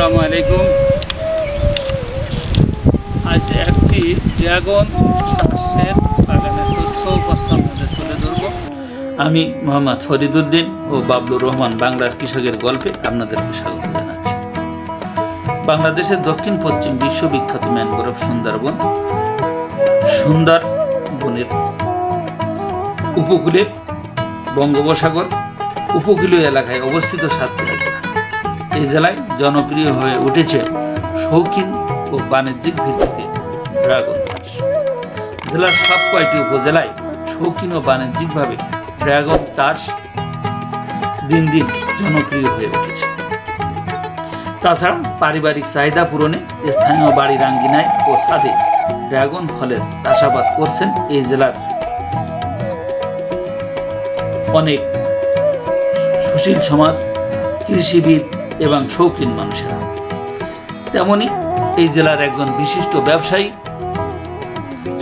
আসসালামু আলাইকুম। আজ একটি ড্রাগন চাষের বাগানের তথ্য আপনাদের তুলে ধরব। আমি মোহাম্মদ ফরিদুদ্দিন ও বাবলুর রহমান বাংলার কৃষকের গল্পে আপনাদেরকে স্বাগত জানাচ্ছি। বাংলাদেশের দক্ষিণ পশ্চিম বিশ্ববিখ্যাত ম্যানগ্রোভ সুন্দরবন সুন্দরবনের উপকূলে বঙ্গোপসাগর উপকূলীয় এলাকায় অবস্থিত সাতক্ষীরা এই জেলায় জনপ্রিয় হয়ে উঠেছে শৌখিন ও বাণিজ্যিক ভিত্তিতে ড্রাগন চাষ। জেলার সব কয়টি উপজেলায় শৌখিন ও বাণিজ্যিকভাবে ড্রাগন চাষ দিন দিন জনপ্রিয় হয়ে উঠেছে। তাছাড়া পারিবারিক চাহিদা পূরণে স্থানীয় বাড়ির আঙ্গিনায় ও ছাদে ড্রাগন ফলের চাষাবাদ করছেন এই জেলার অনেক সুশীল সমাজ, কৃষিবিদ এবং শৌখিন মানুষেরা। তেমনি এই জেলার একজন বিশিষ্ট ব্যবসায়ী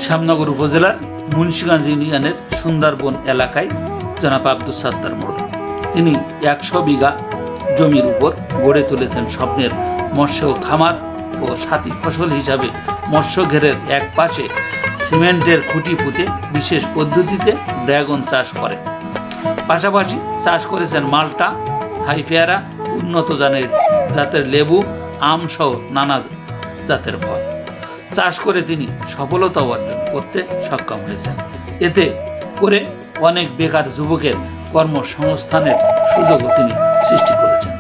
শ্যামনগর উপজেলার মুন্সিগঞ্জ ইউনিয়নের সুন্দরবন এলাকায় জনাব আব্দুল সাত্তার মোড়। তিনি একশো বিঘা জমির উপর গড়ে তুলেছেন স্বপ্নের মৎস্য খামার ও সাথী ফসল হিসাবে মৎস্য ঘেরের এক পাশে সিমেন্টের খুঁটি পুঁতে বিশেষ পদ্ধতিতে ড্রাগন চাষ করে পাশাপাশি চাষ করেছেন মাল্টা, থাই পেয়ারা উন্নত জানের জাতের লেবু, আম সহ নানা জাতের ফল। চাষ করে তিনি সফলতা অর্জন করতে সক্ষম হয়েছেন। এতে করে অনেক বেকার যুবকের কর্মসংস্থানের সুযোগও তিনি সৃষ্টি করেছেন।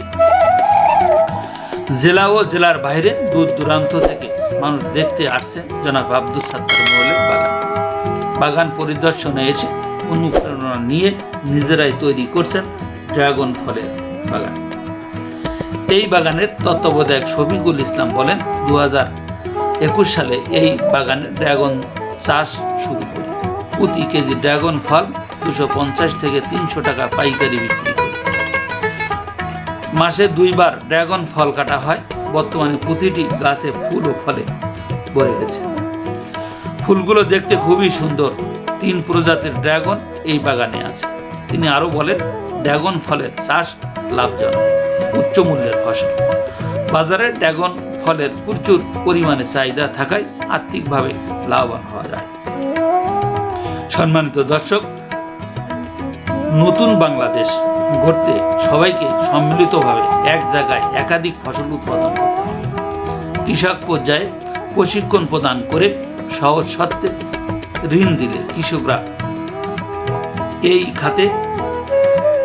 জেলা ও জেলার বাইরে দূর দূরান্ত থেকে মানুষ দেখতে আসছে জনাব আব্দুল সাত্তার মোহলের বাগান। বাগান পরিদর্শনে এসে অনুপ্রেরণা নিয়ে নিজেরাই তৈরি করছেন ড্রাগন ফলের বাগান। এই বাগানের তত্ত্বাবধায়ক শফিকুল ইসলাম বলেন দু একুশ সালে এই বাগানে ড্রাগন চাষ শুরু করি। প্রতি কেজি ড্রাগন ফল দুশো পঞ্চাশ থেকে তিনশো টাকা পাইকারি বিক্রি করি। মাসে দুইবার ড্রাগন ফল কাটা হয়। বর্তমানে প্রতিটি গাছে ফুল ও ফলে ভরে গেছে। ফুলগুলো দেখতে খুবই সুন্দর। তিন প্রজাতির ড্রাগন এই বাগানে আছে। তিনি আরও বলেন, ড্রাগন ফলের চাষ লাভজনক। মূল্যের ফসল। বাজারে ড্রাগন ফলের প্রচুর পরিমাণে চাহিদা থাকায় আর্থিকভাবে লাভবান হওয়া যায়। সম্মানিত দর্শক, নতুন বাংলাদেশ গড়তে সবাইকে সম্মিলিতভাবে এক জায়গায় একাধিক ফসল উৎপাদন করতে হবে। কৃষক পর্যায়ে প্রশিক্ষণ প্রদান করে সহজ সত্ত্বে ঋণ দিলে কৃষকরা এই খাতে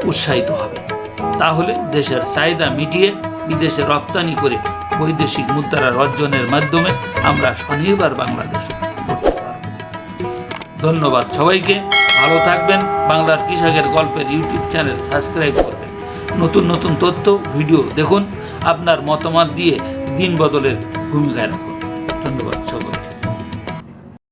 উৎসাহিত হবে। তাহলে দেশের চাহিদা মিটিয়ে বিদেশে রপ্তানি করে বৈদেশিক মুদ্রার অর্জনের মাধ্যমে আমরা স্বনির্ভর বাংলাদেশ ধন্যবাদ সবাইকে, ভালো থাকবেন। বাংলার কৃষকের গল্পের ইউটিউব চ্যানেল সাবস্ক্রাইব করবেন। নতুন নতুন তথ্য, ভিডিও দেখুন। আপনার মতামত দিয়ে দিন বদলের ভূমিকায় রাখুন। ধন্যবাদ